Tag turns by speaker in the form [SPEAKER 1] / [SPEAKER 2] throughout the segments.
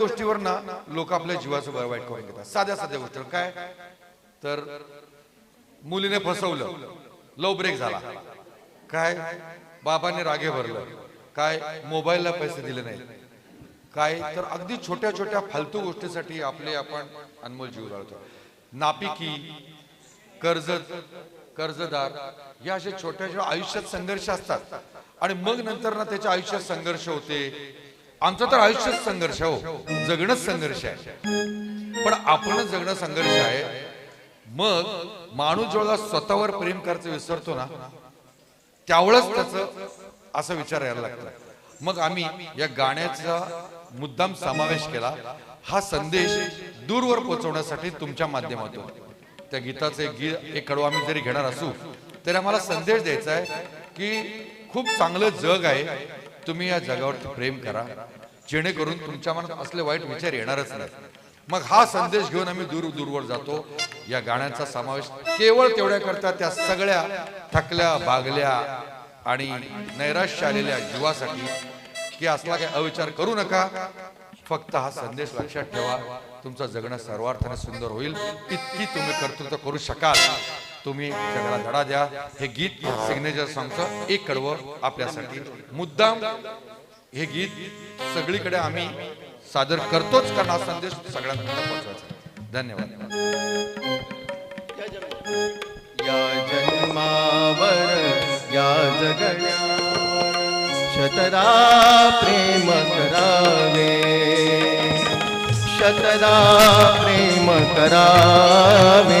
[SPEAKER 1] गोष्टीवर ना लोक आपल्या जीवाचं बरं वाईट करून घेतात. साध्या साध्या गोष्टीवर काय? तर मुलीने फसवलं. लव ब्रेक झाला. काय? बाबाने रागे भरलं. काय? मोबाईलला पैसे दिले नाही काय? तर अगदी छोट्या छोट्या फालतू गोष्टीसाठी आपले आपण अनमोल जीव जाळतो नापिकी कर्ज कर्जदार या अशा छोट्या छोट्या आयुष्यात संघर्ष असतात. आणि मग नंतर ना त्याच्या आयुष्यात संघर्ष होते. आमचं तर आयुष्यात संघर्ष आहे हो. जगणंच संघर्ष आहे. पण आपणच जगणं संघर्ष आहे. मग माणूस जेवढा स्वतःवर प्रेम करायचं विसरतो ना त्यावेळेच त्याचं असं विचार यायला लागतं मग आम्ही या गाण्याचा मुद्दाम समावेश केला. हा संदेश दूरवर पोहोचवण्यासाठी तुमच्या माध्यमातून. त्या गीताचं एक गीत एक कडवा आम्ही जरी घेणार असू तरी आम्हाला संदेश द्यायचा आहे की खूप चांगलं जग आहे. तुम्ही या जगावरती प्रेम करा. जेणेकरून तुमच्या मनात असले वाईट विचार येणारच नाही मग हा संदेश घेऊन आम्ही दूर दूरवर जातो. या गाण्याचा समावेश केवळ तेवढ्या करता त्या सगळ्या थकल्या बागल्या आणि नैराश्य आलेल्या जीवासाठी की असला काही अविचार करू नका. फक्त हा संदेश लक्षात ठेवा. तुमचं जगणं सर्वार्थाने सुंदर होईल. इतकी तुम्ही कर्तृत्व करू शकाल. तुम्ही जगाला धडा द्या. हे गीत सिग्नेचर सॉंगचं एक कडवं आपल्यासाठी. मुद्दाम हे गीत सगळीकडे आम्ही सादर करतोच कारण हा संदेश सगळ्यांपर्यंत पोहोचवायचा. धन्यवाद.
[SPEAKER 2] या जन्मावर या जगण्यावर शतदा प्रेम करावे. शतदा प्रेम करावे.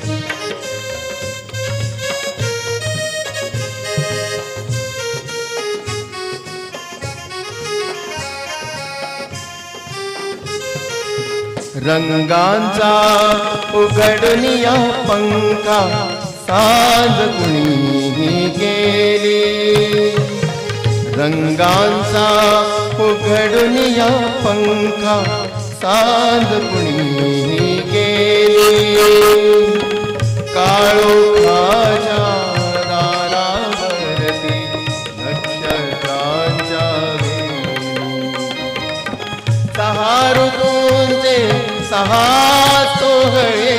[SPEAKER 2] रंगांचा उघडनिया पंखा साज कुणीही गेली. रंगांचा उघडनिया पंखा साज कुणीही सहा सोहळे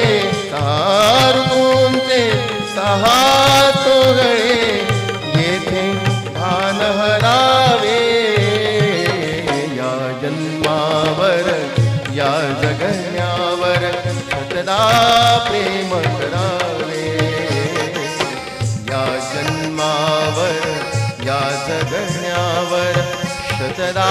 [SPEAKER 2] सहा ऋतूंचे सहा सोहळे येथे भान हरावे या जन्मावर या जगण्यावर सतदा प्रेम करावे। या जन्मावर या जगण्यावर शतदा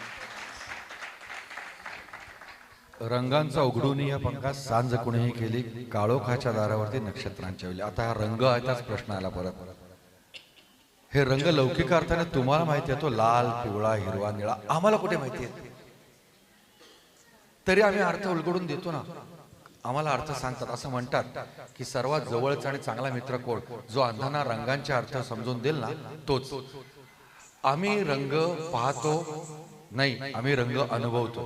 [SPEAKER 1] रंगांचा उघडून या पंखात सांज कुणीही केली काळोखाच्या दारावरती नक्षत्रांच्या वेळी आता हा रंग आहे त्याच प्रश्न आला परत. हे रंग लौकिक अर्थाने तुम्हाला माहिती आहे तो लाल पिवळा हिरवा निळा आम्हाला कुठे माहिती आहे? तरी आम्ही अर्थ उलगडून देतो ना. आम्हाला अर्थ सांगतात असं म्हणतात की सर्वात जवळचा आणि चांगला मित्र कोण? जो अंधांना रंगांचे अर्थ समजून देईल ना तोच. आम्ही रंग पाहतो नाही आम्ही रंग अनुभवतो.